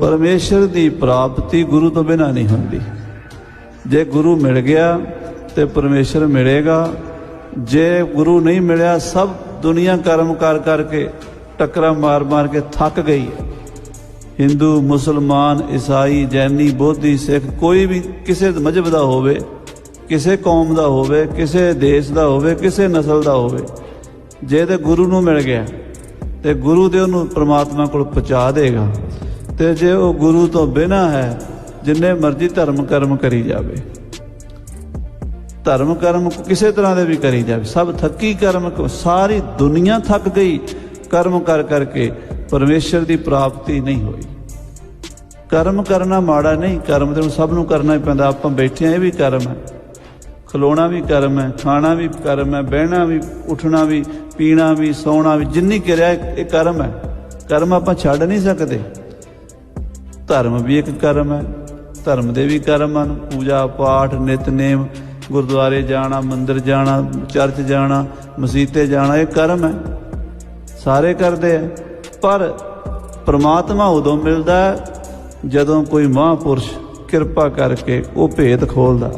ਪਰਮੇਸ਼ਰ ਦੀ ਪ੍ਰਾਪਤੀ ਗੁਰੂ ਤੋਂ ਬਿਨਾਂ ਨਹੀਂ ਹੁੰਦੀ। ਜੇ ਗੁਰੂ ਮਿਲ ਗਿਆ ਤੇ ਪਰਮੇਸ਼ਰ ਮਿਲੇਗਾ। ਜੇ ਗੁਰੂ ਨਹੀਂ ਮਿਲਿਆ, ਸਭ ਦੁਨੀਆ ਕਰਮ ਕਰ ਕਰਕੇ ਟੱਕਰਾਂ ਮਾਰ ਮਾਰ ਕੇ ਥੱਕ ਗਈ ਹੈ। ਹਿੰਦੂ, ਮੁਸਲਮਾਨ, ਈਸਾਈ, ਜੈਨੀ, ਬੋਧੀ, ਸਿੱਖ, ਕੋਈ ਵੀ ਕਿਸੇ ਮਜਬ ਦਾ ਹੋਵੇ, ਕਿਸੇ ਕੌਮ ਦਾ ਹੋਵੇ, ਕਿਸੇ ਦੇਸ਼ ਦਾ ਹੋਵੇ, ਕਿਸੇ ਨਸਲ ਦਾ ਹੋਵੇ, ਜੇ ਤੇ ਗੁਰੂ ਨੂੰ ਮਿਲ ਗਿਆ, ਤੇ ਗੁਰੂ ਦੇ ਉਹਨੂੰ ਪ੍ਰਮਾਤਮਾ ਕੋਲ ਪਹੁੰਚਾ ਦੇਗਾ। ਤੇ ਜੇ ਉਹ ਗੁਰੂ ਤੋਂ ਬਿਨਾ ਹੈ, ਜਿੰਨੇ ਮਰਜ਼ੀ ਧਰਮ ਕਰਮ ਕਰੀ ਜਾਵੇ। ਧਰਮ ਕਰਮ ਕਿਸੇ ਤਰ੍ਹਾਂ ਦੇ ਵੀ ਕਰੀ ਜਾਵੇ। ਸਭ ਥੱਕੀ ਕਰਮ ਸਾਰੀ ਦੁਨੀਆ ਥੱਕ ਗਈ, ਕਰਮ ਕਰ ਕਰਕੇ ਪਰਮੇਸ਼ਰ ਦੀ ਪ੍ਰਾਪਤੀ ਨਹੀਂ ਹੋਈ। ਕਰਮ ਕਰਨਾ ਮਾੜਾ ਨਹੀਂ, ਕਰਮ ਤੇ ਹੁਣ ਸਭ ਨੂੰ ਕਰਨਾ ਹੀ ਪੈਂਦਾ। ਆਪਾਂ ਬੈਠੇ ਆ ਇਹ ਵੀ ਕਰਮ ਹੈ। ਖਲੋਣਾ ਵੀ ਕਰਮ ਹੈ, ਖਾਣਾ ਵੀ ਕਰਮ ਹੈ, ਬਹਿਣਾ ਵੀ, ਉੱਠਣਾ ਵੀ, ਪੀਣਾ ਵੀ, ਸੌਣਾ ਵੀ, ਜਿੰਨੀ ਕਿਰਿਆ ਇਹ ਕਰਮ ਹੈ। ਕਰਮ ਆਪਾਂ ਛੱਡ ਨਹੀਂ ਸਕਦੇ। ਧਰਮ ਵੀ ਇੱਕ ਕਰਮ ਹੈ, ਧਰਮ ਦੇ ਵੀ ਕਰਮ ਹਨ, ਪੂਜਾ ਪਾਠ ਨਿਤਨੇਮ ਗੁਰਦੁਆਰੇ ਜਾਣਾ, ਮੰਦਿਰ ਜਾਣਾ, ਚਰਚ ਜਾਣਾ ਮਸਜਿਦੇ ਜਾਣਾ, ਇਹ ਕਰਮ ਹੈ। ਸਾਰੇ ਕਰਦੇ ਆ ਪਰ ਪ੍ਰਮਾਤਮਾ ਉਦੋਂ ਮਿਲਦਾ ਜਦੋਂ ਕੋਈ ਮਹਾਂਪੁਰਸ਼ ਕਿਰਪਾ ਕਰਕੇ ਉਹ ਭੇਦ ਖੋਲਦਾ।